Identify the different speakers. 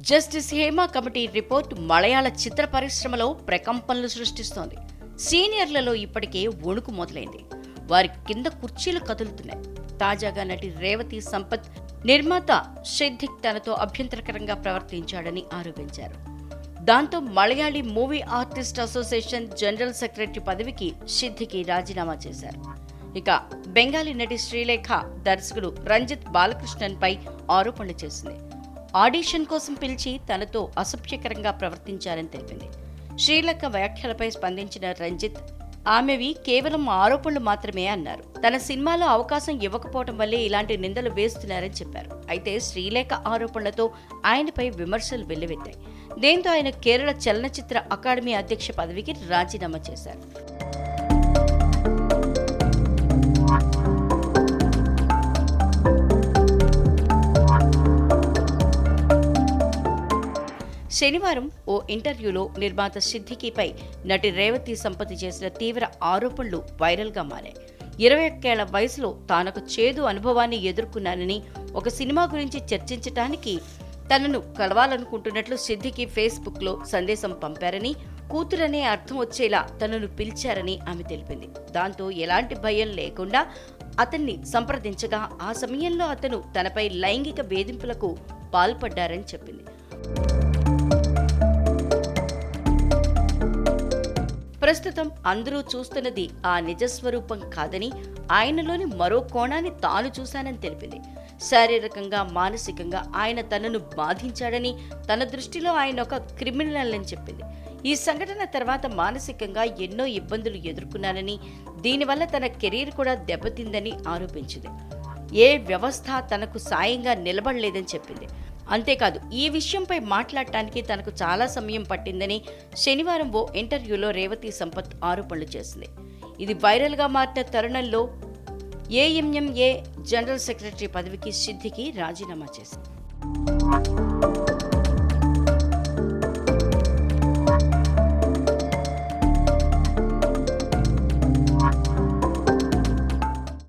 Speaker 1: Justice Hema committee report మలయాళ చిత్ర పరిశ్రమలో ప్రకంపనలు సృష్టిస్తోంది. సీనియర్లలో ఇప్పటికే వణుకు మొదలైంది. వారి కింద కుర్చీలు కదులుతున్నాయి. తాజాగా నటి రేవతి సంపత్ నిర్మాత సిద్ధిక్ తనతో అభ్యంతరకరంగా ప్రవర్తించాడని ఆరోపించారు. దాంతో Malayali movie artist association general secretary పదవికి సిద్ధికి రాజీనామా చేశారు. ఇక బెంగాలీ నటి శ్రీలేఖ దర్శకుడు రంజిత్ బాలకృష్ణన్ పై ఆరోపణలు చేసింది. ఆడిషన్ కోసం పిలిచి తనతో అసభ్యకరంగా ప్రవర్తించారని తెలిపింది. శ్రీలేఖ వ్యాఖ్యలపై స్పందించిన రంజిత్ ఆమెవి కేవలం ఆరోపణలు మాత్రమే అన్నారు. తన సినిమాలో అవకాశం ఇవ్వకపోవటం వల్లే ఇలాంటి నిందలు వేస్తున్నారని చెప్పారు. అయితే శ్రీలేఖ ఆరోపణలతో ఆయనపై విమర్శలు వెల్లువెత్తాయి. దీంతో ఆయన కేరళ చలనచిత్ర అకాడమీ అధ్యక్ష పదవికి రాజీనామా చేశారు. శనివారం ఓ ఇంటర్వ్యూలో నిర్మాత సిద్దికీపై నటి రేవతి సంపతి చేసిన తీవ్ర ఆరోపణలు వైరల్గా మారాయి. ఇరవై ఒక్కేళ్ళ వయసులో తానొక చేదు అనుభవాన్ని ఎదుర్కొన్నానని ఒక సినిమా గురించి చర్చించటానికి తనను కలవాలనుకుంటున్నట్లు సిద్దికి ఫేస్బుక్లో సందేశం పంపారని కూతురనే అర్థం వచ్చేలా తనను పిలిచారని ఆమె తెలిపింది. దాంతో ఎలాంటి భయం లేకుండా అతన్ని సంప్రదించగా ఆ సమయంలో అతను తనపై లైంగిక వేధింపులకు పాల్పడ్డారని చెప్పింది. ప్రస్తుతం అందరూ చూస్తున్నది ఆ నిజస్వరూపం కాదని ఆయనలోని మరో కోణాన్ని తాను చూశానని తెలిపింది. శారీరకంగా మానసికంగా ఆయన తనను బాధించాడని తన దృష్టిలో ఆయన ఒక క్రిమినల్ అని చెప్పింది. ఈ సంఘటన తర్వాత మానసికంగా ఎన్నో ఇబ్బందులు ఎదుర్కొన్నానని దీనివల్ల తన కెరీర్ కూడా దెబ్బతిందని ఆరోపించింది. ఏ వ్యవస్థ తనకు సాయంగా నిలబడలేదని చెప్పింది. అంతేకాదు ఈ విషయంపై మాట్లాడటానికి తనకు చాలా సమయం పట్టిందని శనివారం ఓ ఇంటర్వ్యూలో రేవతి సంపత్ ఆరోపణలు చేసింది. ఇది వైరల్గా మారిన తరుణంలో ఏఎంఎంఏ జనరల్ సెక్రటరీ పదవికి సిద్ధికి రాజీనామా చేసింది.